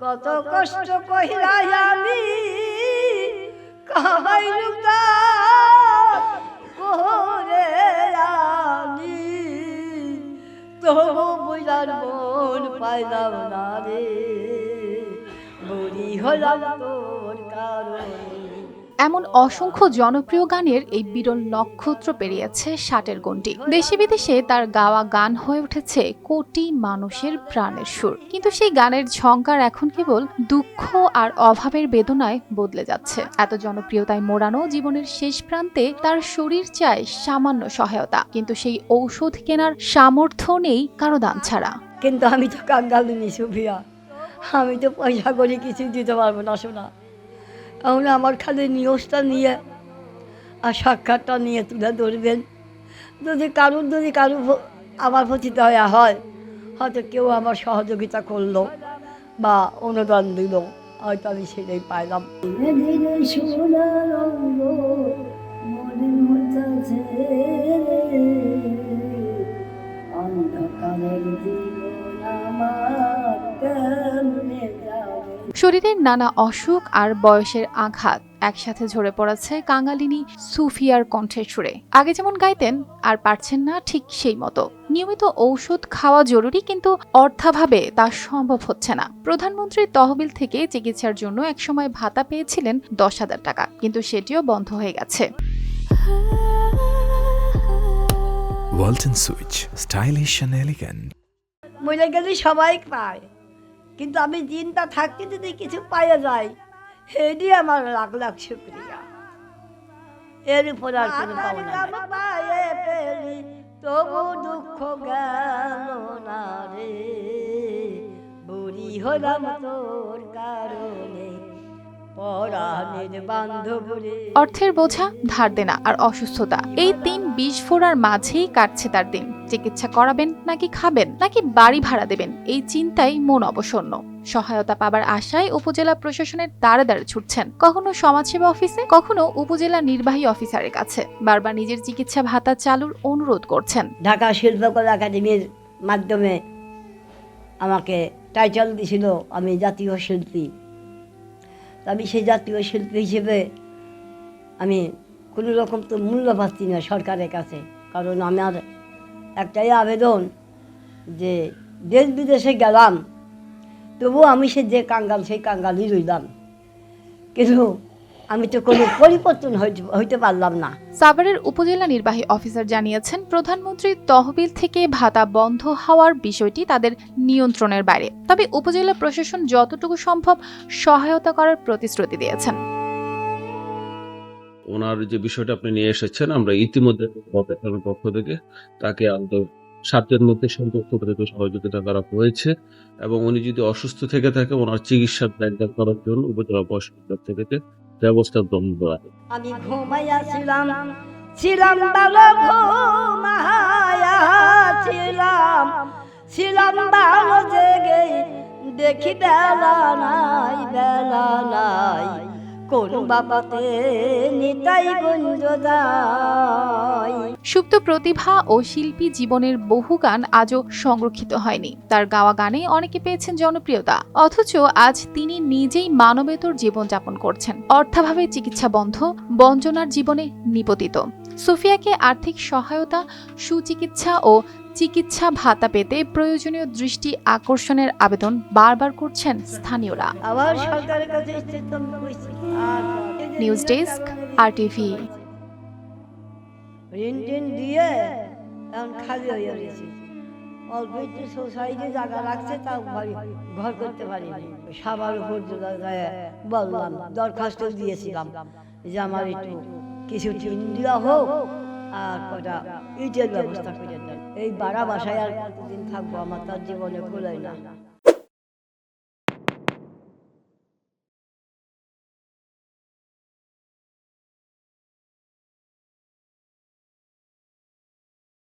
কত কষ্ট কহিলা আমি কাহাই কোরে আমি তবু বুঝার মন পাইলাম না রে বুড়ি হলাম তোর কারণে। এমন অসংখ্য জনপ্রিয় গানের এই বিরল নক্ষত্র পেরিয়েছে ষাটের গণ্ডি। দেশে বিদেশে তার গাওয়া গান হয়ে উঠেছে কোটি মানুষের প্রাণের সুর। কিন্তু সেই গানের ঝঙ্কার এখন কেবল দুঃখ আর অভাবের বেদনায় বদলে যাচ্ছে। এত জনপ্রিয়তায় মোড়ানো জীবনের শেষ প্রান্তে তার শরীর চায় সামান্য সহায়তা। কিন্তু সেই ঔষধ কেনার সামর্থ্য নেই কারও দান ছাড়া। কিন্তু আমি তো কাঙ্গালিনি সুফিয়া আমি তো পয়সা করে কিছু দিতে পারব না শোনা এখন আমার খালি নিউজটা নিয়ে আর সাক্ষাৎটা নিয়ে তুলে ধরবেন। যদি কারুর যদি কারুর আমার প্রতি দয়া হয়, হয়তো কেউ আমার সহযোগিতা করল বা অনুদান দিল, হয়তো আমি সেটাই পাইলাম। শরীরের নানা অসুখ আর বয়সের আঘাত একসাথে ঝরে পড়েছে কাঙালিনী সুফিয়ার কণ্ঠের সুরে। আগে যেমন গাইতেন আর পারছেন না ঠিক সেই মতো। নিয়মিত ঔষধ খাওয়া জরুরি কিন্তু অর্থাভাবে তা সম্ভব হচ্ছে না। প্রধানমন্ত্রীর তহবিল থেকে চিকিৎসার জন্য একসময় ভাতা পেয়েছিলেন দশ হাজার টাকা কিন্তু সেটিও বন্ধ হয়ে গেছে। And elegant. মরে গেলে সবাই পায়। কিন্তু আমি দিনটা থাকতে যদি কিছু পাইয়া যায় সেটি আমার লাখ লাখ শুক্রিয়া। এর উপর আর কোনো তবু দুঃখ গেল না রে। বুড়ি হলাম তোর কারণে অর্থের বোঝা ধার দেনা আর অসুস্থতা। এই তিন বিষ ফোড়ার মাঝেই কাটছে তার দিন। চিকিৎসা করাবেন নাকি খাবেন, নাকি বাড়ি ভাড়া দেবেন, এই চিন্তায় মন অবসন্ন। সহায়তা পাবার আশায় উপজেলা প্রশাসনের দ্বারে দ্বারে ছুটছেন। কখনো সমাজসেবা অফিসে, কখনো উপজেলা নির্বাহী অফিসারের কাছে। বারবার নিজের চিকিৎসা ভাতা চালুর অনুরোধ করছেন। ঢাকা শিল্পকলা একাডেমির মাধ্যমে আমাকে টাইটেল দিছিল, আমি জাতীয় শিল্পী। আমি সেই জাতীয় শিল্পী হিসেবে আমি কোনো রকম তো মূল্য পাচ্ছি না সরকারের কাছে, কারণ আমার একটাই আবেদন যে দেশ বিদেশে গেলাম, তবুও আমি সে যে কাঙ্গাল সেই কাঙ্গালই রইলাম। কিন্তু আমি তো কোনো পরিবর্তন হইতে পারলাম না। সাভারের উপজেলা নির্বাহী অফিসার জানিয়েছেন প্রধানমন্ত্রীর তহবিল থেকে ভাতা বন্ধ হওয়ার বিষয়টি তাদের নিয়ন্ত্রণের বাইরে। তবে উপজেলা প্রশাসন যতটুকু সম্ভব সহায়তা করার প্রতিশ্রুতি দিয়েছেন। ওনার যে বিষয়টা আপনি নিয়ে এসেছেন, আমরা ইতিমধ্যে পক্ষ থেকে তাকে আন্ত সাতের মধ্যে সম্পর্ক থেকে সহযোগিতা করা হয়েছে এবং উনি যদি অসুস্থ থেকে থাকে, ওনার চিকিৎসার প্ল্যানটা করার জন্য উপজেলা প্রশাসন থেকে ব্যবস্থা গ্রহণ করা আমি ঘুমাইয়া ছিলাম ছিলাম জেগে দেখি বেলা নাই বেলা নাই। কোন বাবাতে নিতাই সুপ্ত প্রতিভা ও শিল্পী জীবনের বহু গান আজও সংরক্ষিত হয়নি। তার গাওয়া গানে অনেকে পেয়েছেন জনপ্রিয়তা। অথচ আজ তিনি নিজেই মানবেতর জীবনযাপন করছেন। অর্থাভাবে চিকিৎসা বন্ধ বঞ্চনার জীবনে নিপতিত। সুফিয়াকে আর্থিক সহায়তা সুচিকিৎসা ও চিকিৎসা ভাতা পেতে প্রয়োজনীয় দৃষ্টি আকর্ষণের আবেদন বারবার করছেন স্থানীয়রা। আবার সরকারের কাছে নিউজ ডেস্ক আর টিভি ঋণ টিন দিয়ে এখন খালি হয়ে গেছি অল্প একটু সোসাইটি জায়গা রাখছে তাও ঘর ঘর করতে পারিনি সাবার উপর বললাম দরখাস্ত দিয়েছিলাম যে আমার একটু কিছু টিন দেওয়া হোক আর কটা ইটের ব্যবস্থা করে দেন। এই বাড়া বাসায় আর কতদিন থাকব, আমার তার জীবনে খোলাই না।